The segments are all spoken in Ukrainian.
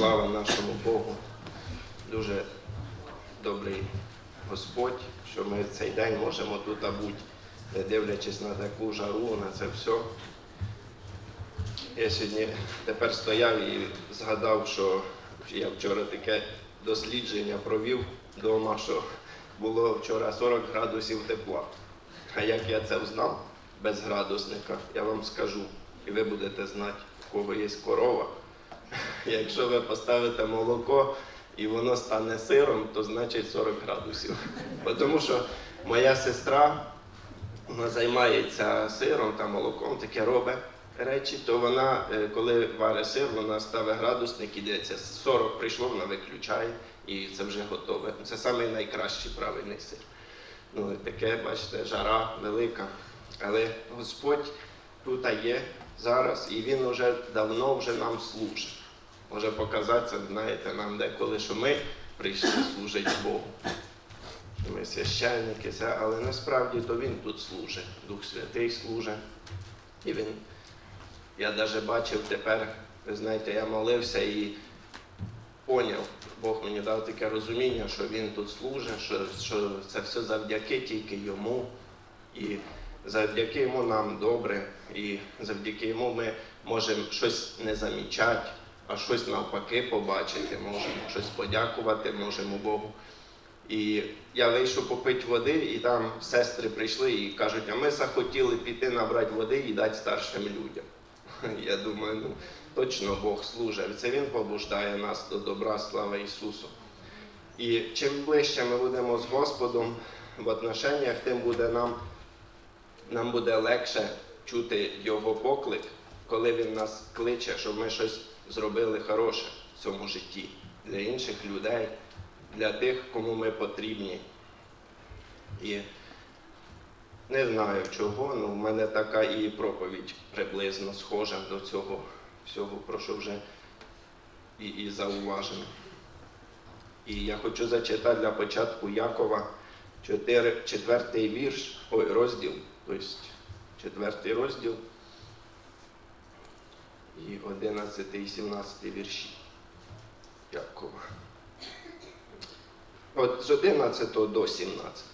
Слава нашому Богу. Дуже добрий Господь, що ми цей день можемо тут бути, не дивлячись на таку жару, на це все. Я сьогодні тепер стояв і згадав, що я вчора таке дослідження провів вдома, що було вчора 40 градусів тепла. А як я це взнав без градусника, я вам скажу, і ви будете знати, в кого є корова. Якщо ви поставите молоко і воно стане сиром, то значить 40 градусів. Тому що моя сестра вона займається сиром та молоком, таке робить речі, то вона, е, коли варить сир, вона ставить градусник і дивиться, 40 прийшло, вона виключає і це вже готове. Це самий найкращий правильний сир. Ну, таке, бачите, жара велика. Але Господь тут є зараз, і Він вже давно вже нам служить. Може показатися, знаєте, нам деколи, що ми прийшли служити Богу. Що ми священники, але насправді то Він тут служить, Дух Святий служить. І він, я навіть бачив тепер, ви знаєте, я молився і поняв, Бог мені дав таке розуміння, що Він тут служить, що, що це все завдяки тільки йому. І завдяки йому нам добре, і завдяки йому ми можемо щось не замічати, а щось навпаки побачити, можемо щось подякувати, можемо Богу. І я вийшов попити води, і там сестри прийшли і кажуть, а ми захотіли піти набрати води і дати старшим людям. Я думаю, ну точно Бог служить. Це Він побуждає нас до добра, слава Ісусу. І чим ближче ми будемо з Господом в отношеннях, тим буде нам, нам буде легше чути Його поклик, коли Він нас кличе, щоб ми щось зробили хороше в цьому житті для інших людей, для тих, кому ми потрібні. І не знаю чого, але в мене така і проповідь приблизно схожа до цього всього, про що вже і, і зауважено. І я хочу зачитати для початку Якова 4, четвертий вірш, ой, розділ, тобто четвертий розділ і 11 і 17 вірші Якова. От з 11 до 17.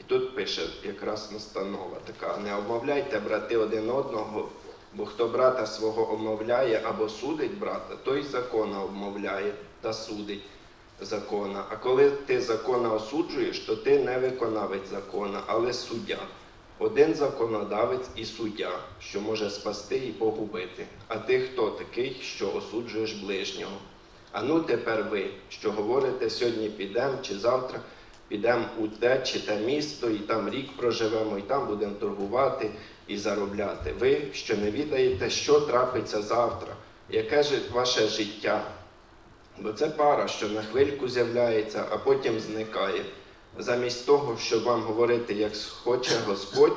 І тут пише якраз настанова така: не обмовляйте, брати, один одного, бо хто брата свого обмовляє або судить брата, той закона обмовляє та судить закона. А коли ти закона осуджуєш, то ти не виконавець закона, але суддя. Один законодавець і суддя, що може спасти і погубити. А ти хто такий, що осуджуєш ближнього? А ну тепер ви, що говорите, сьогодні підемо чи завтра підемо у те чи те місто, і там рік проживемо, і там будемо торгувати і заробляти. Ви, що не відаєте, що трапиться завтра, яке ж ваше життя? Бо це пара, що на хвильку з'являється, а потім зникає. Замість того, щоб вам говорити, як хоче Господь,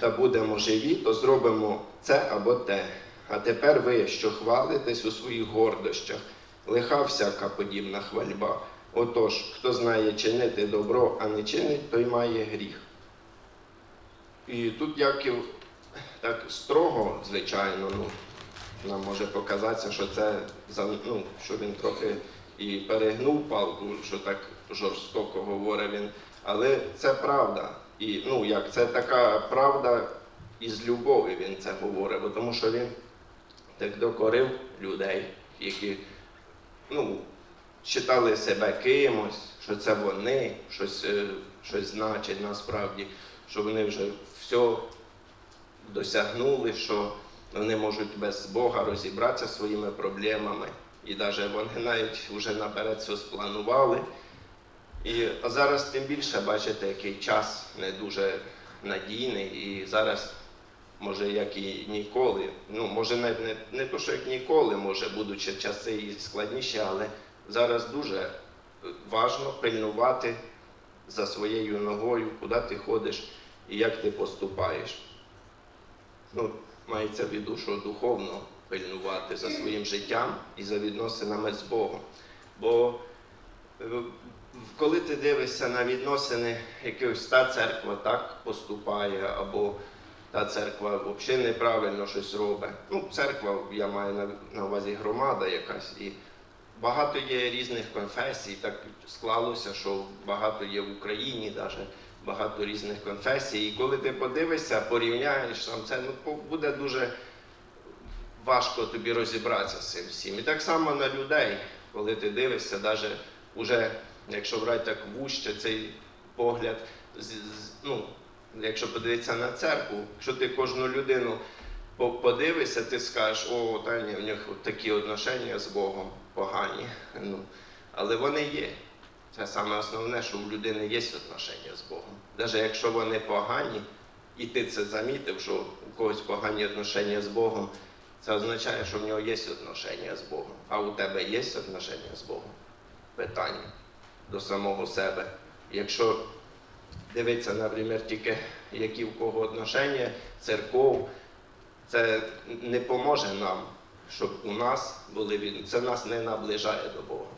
та будемо живі, то зробимо це або те. А тепер ви, що хвалитесь у своїх гордощах, лиха всяка подібна хвальба. Отож, хто знає чинити добро, а не чинить, той має гріх. І тут Яків так строго, звичайно, ну, нам може показатися, що це ну, що він трохи і перегнув палку, що так жорстоко говорить він. Але це правда. І ну, як це така правда із любові він це говорить, тому що він так докорив людей, які ну, вважали себе кимось, що це вони, щось, е, щось значить насправді, що вони вже все досягнули, що вони можуть без Бога розібратися своїми проблемами. І навіть вони навіть вже наперед все спланували. І, зараз тим більше бачите, який час не дуже надійний, і зараз, може, як і ніколи, ну, може, не, не, не то, що як ніколи, може, будучи часи і складніші, але зараз дуже важно пильнувати за своєю ногою, куди ти ходиш і як ти поступаєш. Ну, мається в виду, що духовно пильнувати за своїм життям і за відносинами з Богом. Бо е, коли ти дивишся на відносини, якихось та церква так поступає, або та церква взагалі неправильно щось робить. Ну, церква, я маю на, увазі громада якась, і багато є різних конфесій, так склалося, що багато є в Україні, навіть багато різних конфесій. І коли ти подивишся, порівняєш там це, ну буде дуже важко тобі розібратися з цим всім. І так само на людей, коли ти дивишся, навіть уже, якщо брати так вужче цей погляд, ну, якщо подивитися на церкву, якщо ти кожну людину подивишся, ти скажеш, о, та ні, в них такі отношення з Богом погані. Ну, але вони є. Це саме основне, що у людини є отношення з Богом. Навіть якщо вони погані, і ти це замітив, що у когось погані отношення з Богом, це означає, що в нього є отношення з Богом. А у тебе є отношення з Богом? Питання до самого себе. Якщо дивитися, наприклад, тільки які в кого отношення, церков, це не поможе нам, щоб у нас були від... Це нас не наближає до Бога.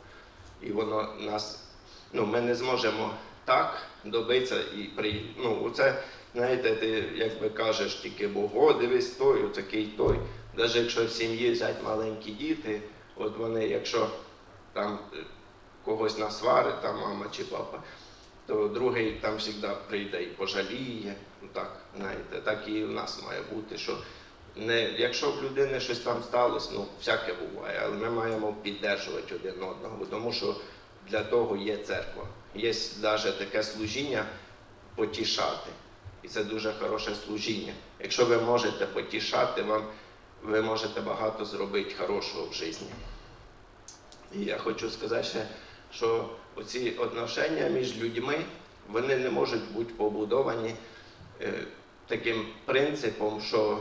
І воно нас, ну, ми не зможемо так добитися і при. Ну, це, знаєте, ти якби кажеш тільки Бог, о, дивись той, такий той. Навіть якщо в сім'ї взять маленькі діти, от вони, якщо там е, когось насварить, там мама чи папа, то другий там завжди прийде і пожаліє. Ну, так, знаєте, так і в нас має бути, що не, якщо в людини щось там сталося, ну всяке буває, але ми маємо піддержувати один одного, тому що для того є церква. Є навіть таке служіння потішати. І це дуже хороше служіння. Якщо ви можете потішати, вам, ви можете багато зробити хорошого в житті. І я хочу сказати ще, що оці отношення між людьми, вони не можуть бути побудовані е, таким принципом, що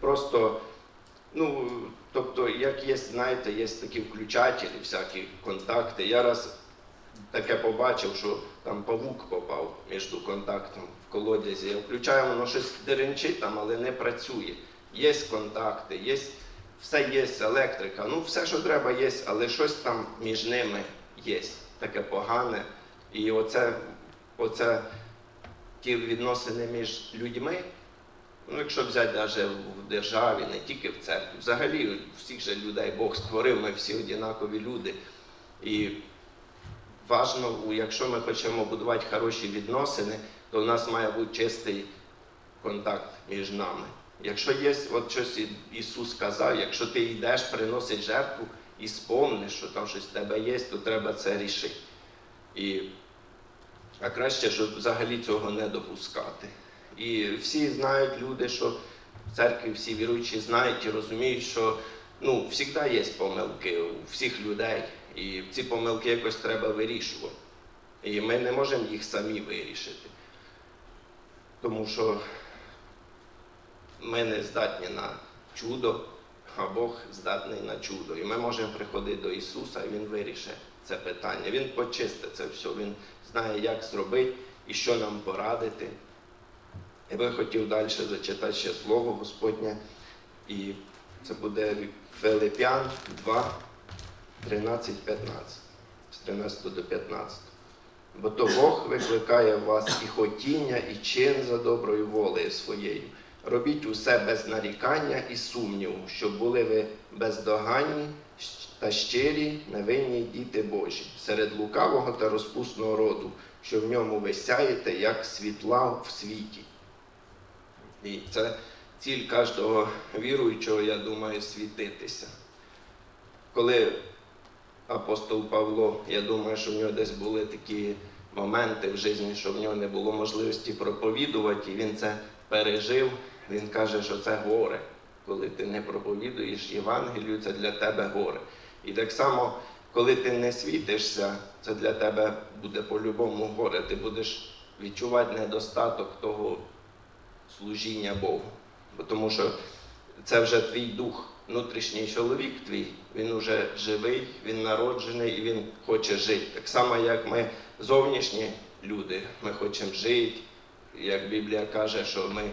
просто, ну, тобто, як є, знаєте, є такі включателі, всякі контакти. Я раз таке побачив, що там павук попав між контактом в колодязі. Я включаю, воно щось деренчить там, але не працює. Є контакти, є, все є, електрика, ну все, що треба, є, але щось там між ними є, таке погане. І оце, оце ті відносини між людьми, ну якщо взяти навіть в державі, не тільки в церкві, взагалі всіх же людей Бог створив, ми всі однакові люди. І важно, якщо ми хочемо будувати хороші відносини, то в нас має бути чистий контакт між нами. Якщо є, от щось Ісус сказав, якщо ти йдеш, приносиш жертву і спомниш, що там щось в тебе є, то треба це рішити. І, а краще, щоб взагалі цього не допускати. І всі знають люди, що в церкві всі віруючі знають і розуміють, що ну, завжди є помилки у всіх людей, і ці помилки якось треба вирішувати. І ми не можемо їх самі вирішити. Тому що ми не здатні на чудо, а Бог здатний на чудо. І ми можемо приходити до Ісуса, і Він вирішить це питання. Він почистить це все, Він знає, як зробити і що нам порадити. Я би хотів далі зачитати ще слово Господнє, і це буде Филип'ян 2, 13, 15, з 13 до 15. Бо то Бог викликає в вас і хотіння, і чин за доброю волею своєю. Робіть усе без нарікання і сумніву, щоб були ви бездоганні та щирі, невинні діти Божі, серед лукавого та розпусного роду, що в ньому ви сяєте, як світла в світі. І це ціль кожного віруючого, я думаю, світитися. Коли апостол Павло, я думаю, що в нього десь були такі моменти в житті, що в нього не було можливості проповідувати, і він це пережив. Він каже, що це горе. Коли ти не проповідуєш Євангелію, це для тебе горе. І так само, коли ти не світишся, це для тебе буде по-любому горе. Ти будеш відчувати недостаток того служіння Богу. Бо Тому що це вже твій дух, внутрішній чоловік твій, він вже живий, він народжений і він хоче жити. Так само, як ми зовнішні люди, ми хочемо жити, як Біблія каже, що ми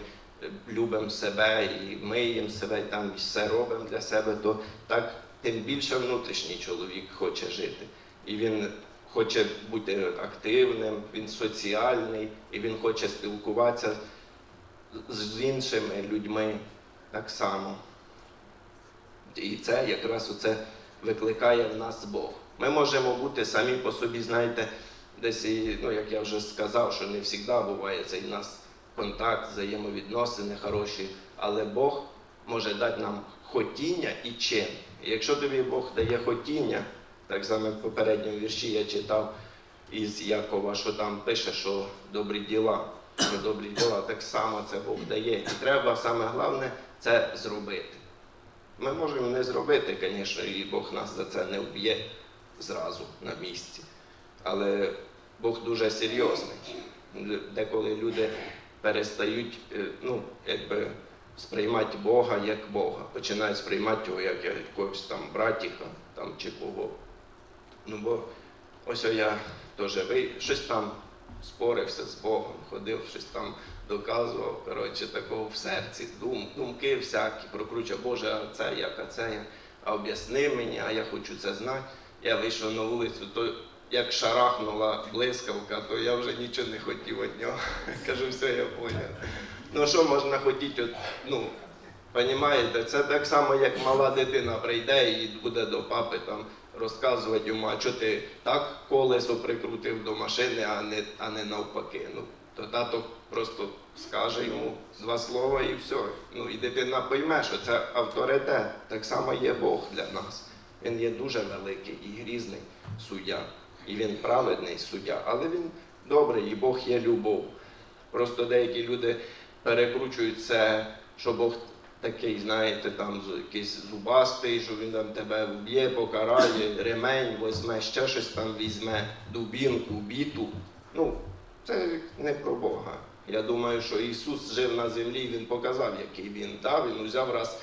любимо себе і миємо себе, і там все робимо для себе, то так тим більше внутрішній чоловік хоче жити. І він хоче бути активним, він соціальний, і він хоче спілкуватися з іншими людьми так само. І це якраз оце викликає в нас Бог. Ми можемо бути самі по собі, знаєте, десь ну, як я вже сказав, що не завжди буває цей нас контакт, взаємовідносини хороші, але Бог може дати нам хотіння і чин. І якщо тобі Бог дає хотіння, так само в попередньому вірші я читав із Якова, що там пише, що добрі діла, що добрі діла так само це Бог дає. І треба саме головне це зробити. Ми можемо не зробити, звісно, і Бог нас за це не вб'є зразу на місці. Але Бог дуже серйозний. Деколи люди перестають е, ну, якби, сприймати Бога як Бога, починають сприймати його як якогось там братіка там, чи кого. Ну бо ось я теж щось там спорився з Богом, ходив, щось там доказував, коротше, такого в серці, дум, думки всякі, прокручував, Боже, а це як, а це як, а об'ясни мені, а я хочу це знати. Я вийшов на вулицю, то як шарахнула блискавка, то я вже нічого не хотів від нього. Кажу, все, я поняв. Ну що можна хотіти, от, ну, Понімаєте, це так само, як мала дитина прийде і буде до папи там розказувати йому, а чого ти так колесо прикрутив до машини, а не, а не навпаки. Ну, то тато просто скаже йому два слова і все. Ну і дитина пойме, що це авторитет. Так само є Бог для нас. Він є дуже великий і грізний суддя. І він праведний суддя, але він добрий, і Бог є любов. Просто деякі люди перекручують це, що Бог такий, знаєте, там якийсь зубастий, що він там тебе вб'є, покарає, ремень возьме, ще щось там візьме, дубінку, біту. Ну, це не про Бога. Я думаю, що Ісус жив на землі, Він показав, який він. Да, він узяв раз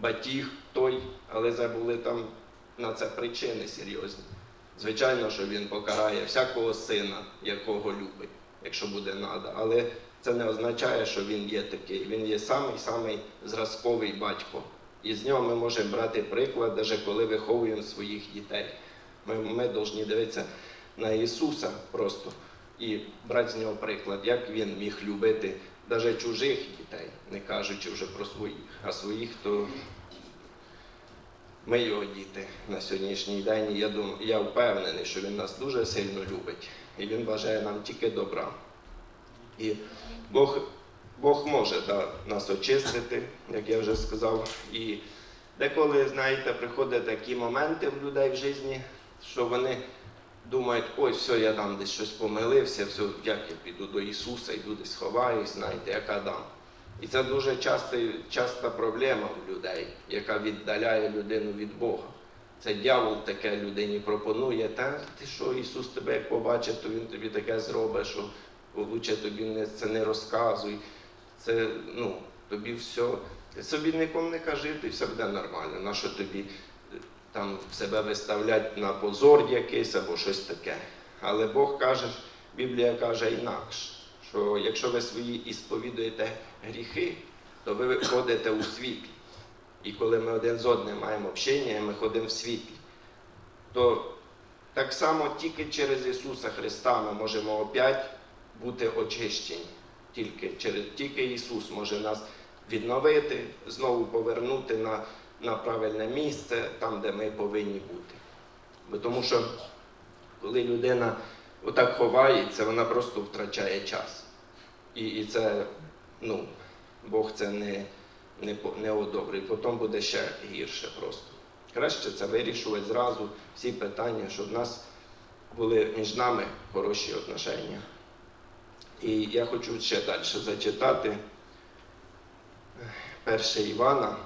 батіг той, але це були там на це причини серйозні. Звичайно, що він покарає всякого сина, якого любить, якщо буде нада. Але це не означає, що він є такий. Він є самий-самий зразковий батько. І з нього ми можемо брати приклад, навіть коли виховуємо своїх дітей. Ми, ми повинні дивитися на Ісуса просто і брати з нього приклад, як він міг любити навіть чужих дітей, не кажучи вже про своїх, а своїх, то ми його діти на сьогоднішній день. Я думаю, я впевнений, що він нас дуже сильно любить, і він бажає нам тільки добра. І Бог, Бог може да, нас очистити, як я вже сказав. І деколи, знаєте, приходять такі моменти в людей в житті, що вони думають, ой, все, я там десь щось помилився, все, як я піду до Ісуса, йду десь ховаюсь, знаєте, як Адам. І це дуже часто, часта проблема в людей, яка віддаляє людину від Бога. Це дьявол таке людині пропонує, та ти що, Ісус тебе як побачить, то Він тобі таке зробить, що лучше тобі не, це не розказуй. Це, ну, тобі все. Собі нікому не кажи, ти все буде нормально. Нащо тобі е, там себе виставляти на позор якийсь або щось таке. Але Бог каже, Біблія каже інакше, що якщо ви свої і сповідуєте гріхи, то ви ходите у світлі. І коли ми один з одним маємо общення, ми ходимо в світлі, то так само тільки через Ісуса Христа ми можемо опять бути очищені. Тільки, через, тільки Ісус може нас відновити, знову повернути на, на правильне місце, там, де ми повинні бути. Бо тому що коли людина отак ховається, вона просто втрачає час. І, і це, ну, Бог це не, не, не одобрить. Потім буде ще гірше просто. Краще це вирішувати зразу всі питання, щоб в нас були між нами хороші отношення. І я хочу ще далі зачитати 1 Івана,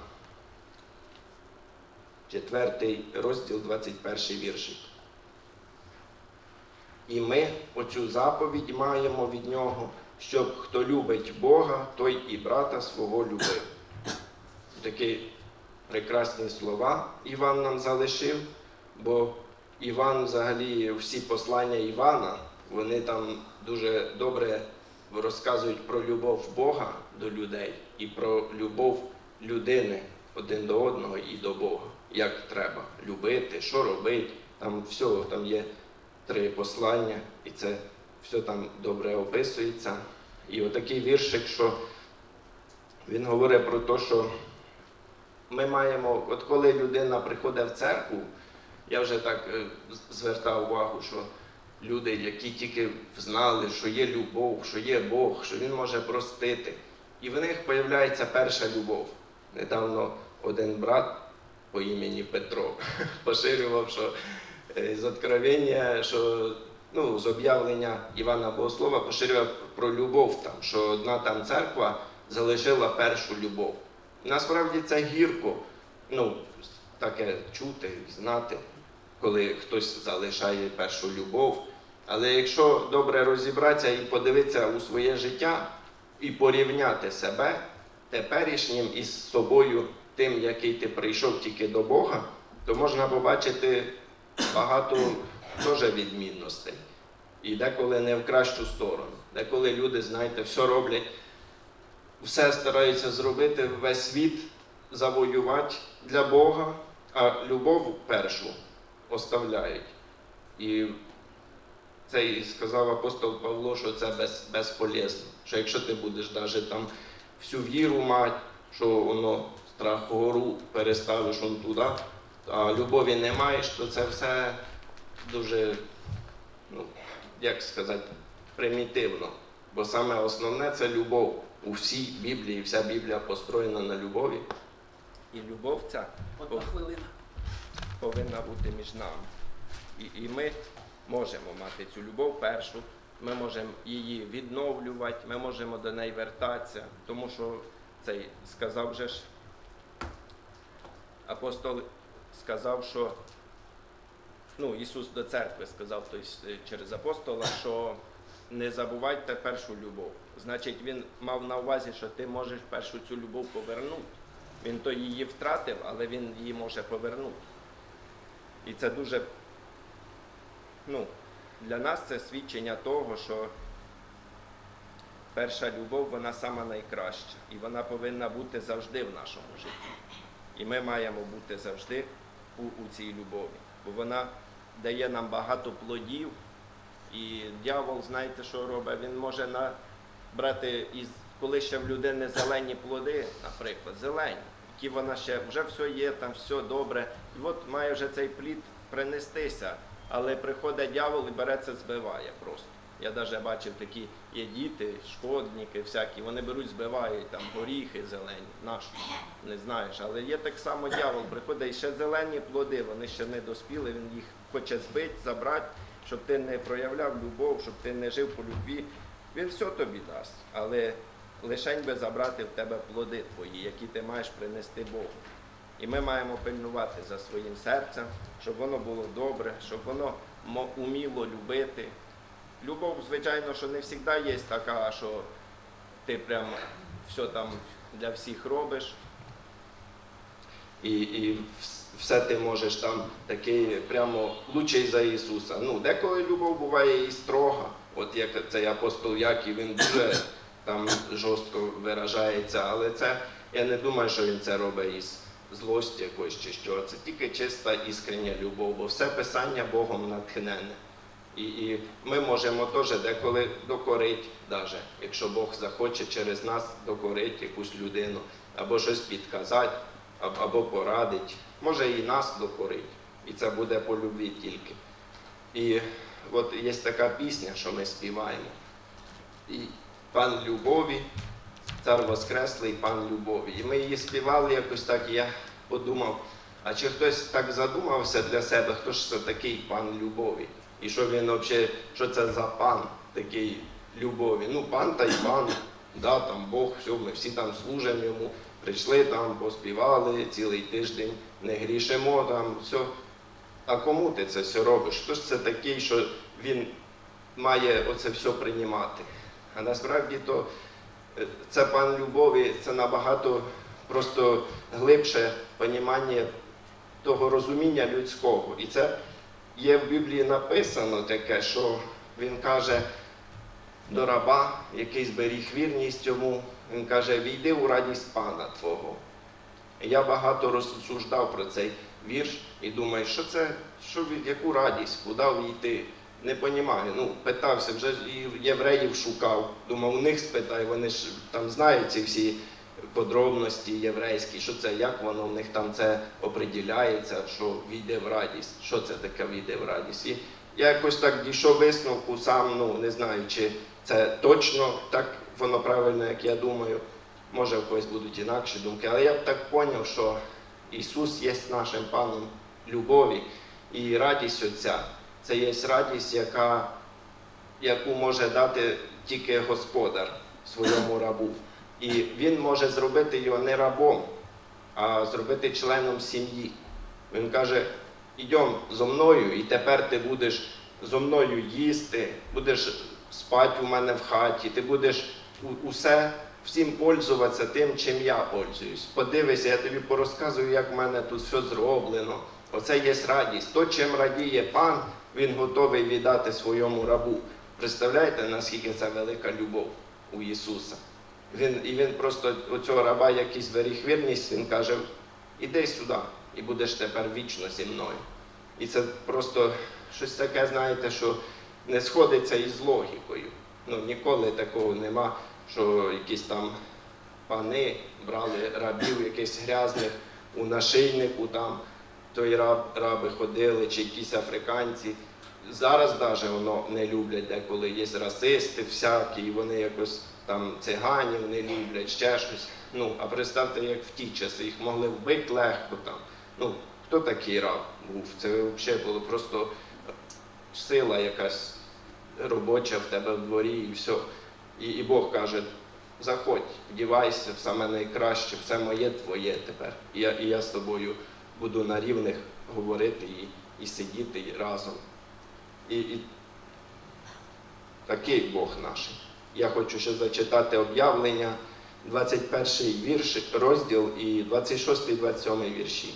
4 розділ, 21 віршик. І ми оцю заповідь маємо від нього, щоб хто любить Бога, той і брата свого любив. Такі прекрасні слова Іван нам залишив, бо Іван, взагалі, всі послання Івана, вони там дуже добре розказують про любов Бога до людей і про любов людини один до одного і до Бога. Як треба любити, що робити. Там все, там є три послання, і це все там добре описується. І отакий віршик, що він говорить про те, що ми маємо, от коли людина приходить в церкву, Я вже так е, звертав увагу, що люди, які тільки знали, що є любов, що є Бог, що Він може простити. І в них з'являється перша любов. Недавно один брат по імені Петро поширював, що е, з откровення, що ну, з об'явлення Івана Богослова поширював про любов там, що одна там церква залишила першу любов. Насправді це гірко, ну, таке чути, знати, коли хтось залишає першу любов. Але якщо добре розібратися і подивитися у своє життя і порівняти себе теперішнім із собою, тим, який ти прийшов тільки до Бога, то можна побачити багато теж відмінностей. І деколи не в кращу сторону. Деколи люди, знаєте, все роблять, все стараються зробити, весь світ завоювати для Бога, а любов першу оставляють. І це і сказав апостол Павло, що це без, безполезно. Що якщо ти будеш навіть там всю віру мати, що воно страх гору переставиш он туди, а любові не маєш, то це все дуже, як сказати, примітивно. Бо саме основне це любов. У всій Біблії, вся Біблія построєна на любові. І любов ця Одна хвилина. повинна бути між нами. І, і ми можемо мати цю любов першу, ми можемо її відновлювати, ми можемо до неї вертатися, тому що цей сказав же ж апостол сказав, що ну, Ісус до церкви сказав тобто, через апостола, що не забувайте першу любов. Значить, він мав на увазі, що ти можеш першу цю любов повернути. Він то її втратив, але він її може повернути. І це дуже, ну, для нас це свідчення того, що перша любов, вона сама найкраща. І вона повинна бути завжди в нашому житті. І ми маємо бути завжди у, у цій любові. Бо вона дає нам багато плодів. І дьявол, знаєте, що робить? Він може брати із коли ще в людини зелені плоди, наприклад, зелені, які вона ще вже все є, там все добре. І от має вже цей плід принестися, але приходить дьявол і бере це збиває просто. Я навіть бачив такі є діти, шкодники всякі, вони беруть, збивають там горіхи зелені, нашу, не знаєш. Але є так само дьявол, приходить і ще зелені плоди, вони ще не доспіли, він їх хоче збити, забрати, щоб ти не проявляв любов, щоб ти не жив по любві. Він все тобі дасть, але лишень би забрати в тебе плоди твої, які ти маєш принести Богу. І ми маємо пильнувати за своїм серцем, щоб воно було добре, щоб воно уміло любити. Любов, звичайно, що не завжди є така, що ти прям все там для всіх робиш. І, і все ти можеш там такий прямо лучший за Ісуса. Ну, деколи любов буває і строга. От як цей апостол Яків, він дуже там жорстко виражається, але це я не думаю, що він це робить із злості якоїсь чи що. Це тільки чиста іскрення любов, бо все писання Богом натхнене. І, і ми можемо теж деколи докорити, даже, якщо Бог захоче через нас докорити якусь людину, або щось підказати, або, порадить. Може і нас докорить. І це буде по любві тільки. І от є така пісня, що ми співаємо. І пан любові, цар Воскреслий, пан любові. І ми її співали якось так, і я подумав, а чи хтось так задумався для себе, хто ж це такий пан любові? І що він взагалі, що це за пан такий любові? Ну, пан та й пан, да, там Бог, все, ми всі там служимо йому, прийшли там, поспівали цілий тиждень, не грішимо там, все. А кому ти це все робиш? Хто ж це такий, що він має оце все приймати? А насправді то е, це пан любові, це набагато просто глибше понімання того розуміння людського. І це є в Біблії написано таке, що він каже до раба, який зберіг вірність йому, він каже, війди у радість пана Твого. Я багато розсуждав про цей вірш і думаю, що це, що, від- яку радість, куди війти? Не понімаю. Ну, питався, вже і євреїв шукав. Думав, у них спитай, вони ж там знають ці всі подробності єврейські, що це, як воно в них там це оприділяється, що війде в радість, що це таке війде в радість. І я якось так дійшов висновку сам, ну не знаю, чи це точно так воно правильно, як я думаю. Може, в когось будуть інакші думки, але я б так поняв, що Ісус є нашим паном любові і радість Отця. Це є радість, яка, яку може дати тільки Господар своєму рабу. І він може зробити його не рабом, а зробити членом сім'ї. Він каже: ідьом зо мною, і тепер ти будеш зо мною їсти, будеш спати у мене в хаті, ти будеш усе всім пользуватися тим, чим я пользуюсь. Подивися, я тобі порозказую, як в мене тут все зроблено. Оце є радість. То, чим радіє пан, він готовий віддати своєму рабу. Представляєте, наскільки це велика любов у Ісуса? Він, і він просто у цього раба якийсь зберіг вірність, він каже: іди сюди, і будеш тепер вічно зі мною. І це просто щось таке, знаєте, що не сходиться із логікою. Ну, ніколи такого нема, що якісь там пани брали рабів якихось грязних у нашийнику, там той раб, раби ходили, чи якісь африканці. Зараз навіть воно не люблять, деколи є расисти всякі, і вони якось там циганів не люблять, ще щось. Ну, а представте, як в ті часи їх могли вбити легко там. Ну, хто такий раб був? Це взагалі було просто сила якась робоча в тебе в дворі і все. І, і Бог каже, заходь, вдівайся саме найкраще, все моє твоє тепер. І я, і я з тобою буду на рівних говорити і, і сидіти разом. І, і такий Бог наш. Я хочу ще зачитати об'явлення, 21 вірш, розділ і 26 і 27 вірші.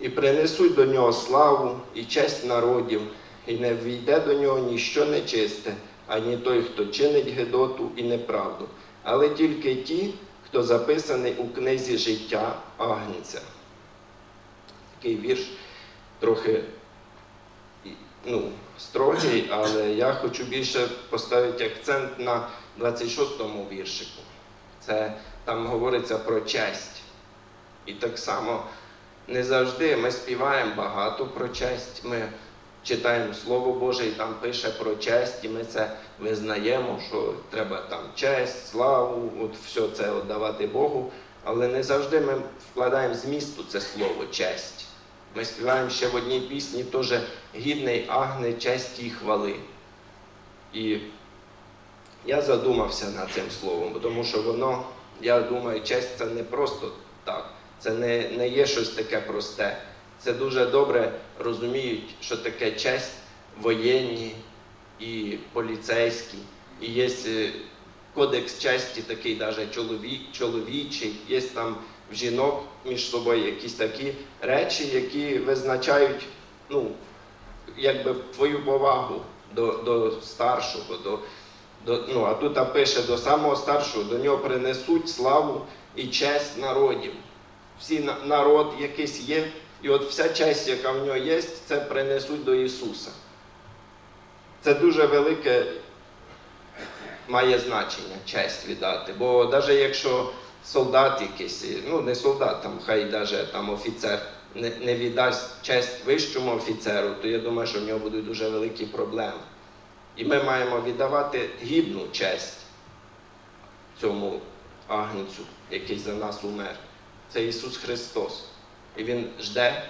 І принесуть до нього славу і честь народів, і не війде до нього ніщо нечисте, ані той, хто чинить гидоту і неправду, але тільки ті, хто записаний у книзі життя Агнця. Такий вірш трохи ну, строгий, але я хочу більше поставити акцент на 26-му віршику. Це там говориться про честь. І так само не завжди ми співаємо багато про честь. Ми читаємо Слово Боже і там пише про честь, і ми це визнаємо, що треба там честь, славу, от все це віддавати Богу. Але не завжди ми вкладаємо змісту це слово честь. Ми співаємо ще в одній пісні теж гідний агне честі хвали. І я задумався над цим словом, тому що воно, я думаю, честь це не просто так. Це не, не є щось таке просте. Це дуже добре розуміють, що таке честь воєнні і поліцейські. І є е, кодекс честі такий, навіть чоловічий, є там жінок між собою якісь такі речі, які визначають ну, якби твою повагу до, до старшого. До, до, ну, а тут пише до самого старшого, до нього принесуть славу і честь народів. Всі народ якийсь є, і от вся честь, яка в нього є, це принесуть до Ісуса. Це дуже велике має значення честь віддати. Бо навіть якщо солдат якийсь, ну не солдат, там, хай навіть там офіцер не, не віддасть честь вищому офіцеру, то я думаю, що в нього будуть дуже великі проблеми. І ми маємо віддавати гідну честь цьому агнцю, який за нас умер. Це Ісус Христос. І Він жде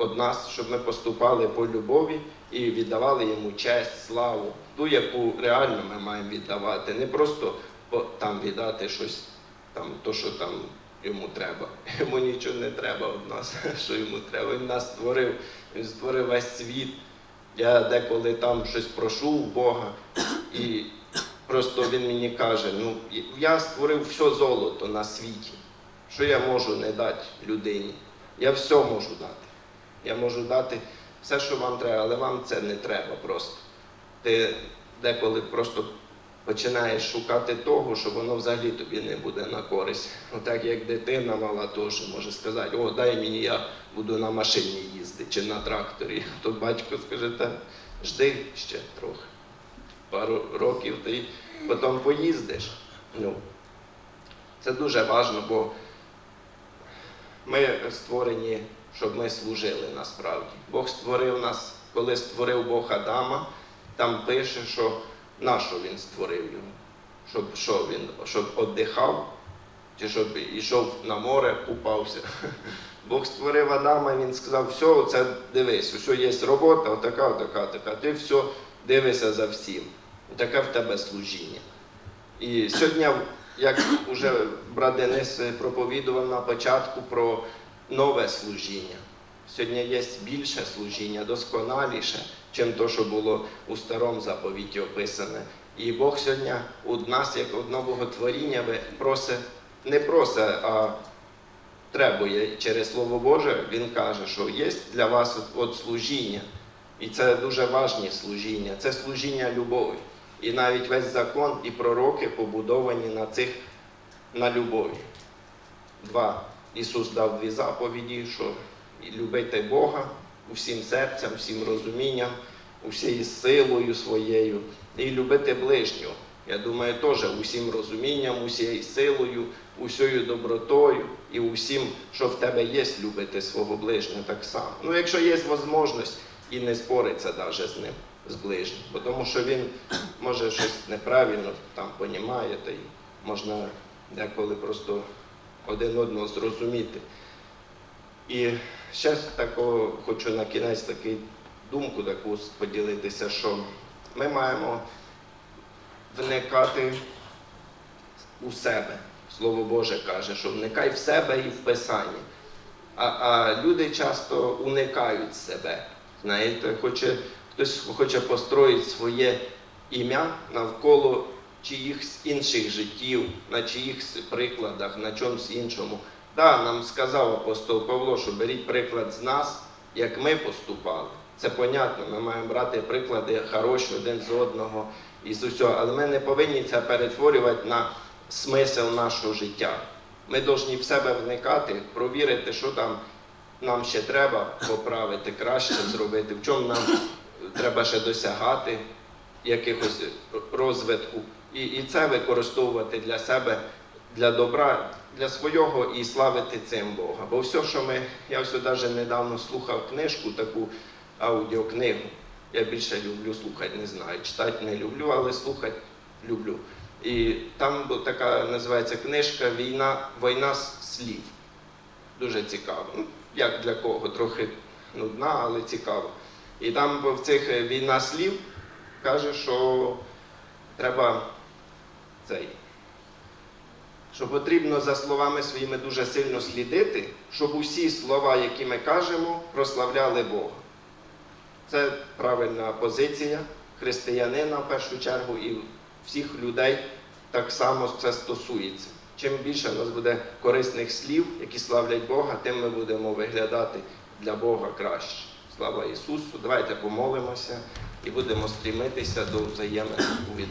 від нас, щоб ми поступали по любові і віддавали йому честь, славу, ту, яку реально ми маємо віддавати. Не просто там віддати щось, там, то, що там йому треба. Йому нічого не треба від нас, що йому треба. Він нас створив, він створив весь світ. Я деколи там щось прошу у Бога, і просто він мені каже: ну, я створив все золото на світі. Що я можу не дати людині? Я все можу дати. Я можу дати все, що вам треба, але вам це не треба просто. Ти деколи просто починаєш шукати того, що воно взагалі тобі не буде на користь. Отак як дитина мала теж може сказати, о, дай мені, я буду на машині їздити чи на тракторі. То батько скаже, та жди ще трохи. Пару років ти потім поїздиш. Ну, Це дуже важливо, бо ми створені, щоб ми служили насправді. Бог створив нас, коли створив Бог Адама, там пише, що на що він створив його? Щоб що він, щоб віддихав, чи щоб йшов на море, купався. Бог створив Адама, і він сказав, все, це дивись, що є робота, отака, отака, така. Ти все дивишся за всім. Таке в тебе служіння. І сьогодні, як вже брат Денис проповідував на початку про нове служіння. Сьогодні є більше служіння, досконаліше, чим то, що було у старому заповіті описане. І Бог сьогодні у нас, як одного творіння, просить, не просить, а требує через Слово Боже, Він каже, що є для вас от служіння. І це дуже важні служіння, це служіння любові. І навіть весь закон і пророки побудовані на цих на любові. Два. Ісус дав дві заповіді, що любити Бога усім серцем, всім розумінням, усією силою своєю, і любити ближнього. Я думаю, теж усім розумінням, усією силою, усією добротою і усім, що в тебе є, любити свого ближнього так само. Ну, якщо є можливість, і не спориться навіть з ним, з ближнім, тому що він може щось неправильно там понімає, та й можна деколи просто один одного зрозуміти. І ще такого хочу на кінець таку думку таку поділитися, що ми маємо вникати у себе. Слово Боже каже, що вникай в себе і в Писання. А, а люди часто уникають себе. Знаєте, хоче, хтось хоче построїти своє ім'я навколо чиїхось інших життів, на чиїхось прикладах, на чомусь іншому. Так, нам сказав апостол Павло, що беріть приклад з нас, як ми поступали. Це понятно, ми маємо брати приклади хороші один з одного і з усього, але ми не повинні це перетворювати на смисл нашого життя. Ми повинні в себе вникати, провірити, що там нам ще треба поправити, краще зробити, в чому нам треба ще досягати якихось розвитку. І, і це використовувати для себе, для добра, для свого і славити цим Бога. Бо все, що ми, я ось навіть недавно слухав книжку, таку аудіокнигу. Я більше люблю слухати, не знаю. Читати не люблю, але слухати люблю. І там така називається книжка Війна, Війна слів. Дуже цікаво. Ну, як для кого, трохи нудна, але цікаво. І там в цих війна слів каже, що треба цей. Що потрібно за словами своїми дуже сильно слідити, щоб усі слова, які ми кажемо, прославляли Бога. Це правильна позиція християнина в першу чергу і всіх людей так само це стосується. Чим більше в нас буде корисних слів, які славлять Бога, тим ми будемо виглядати для Бога краще. Слава Ісусу! Давайте помолимося і будемо стрімитися до взаємин у від.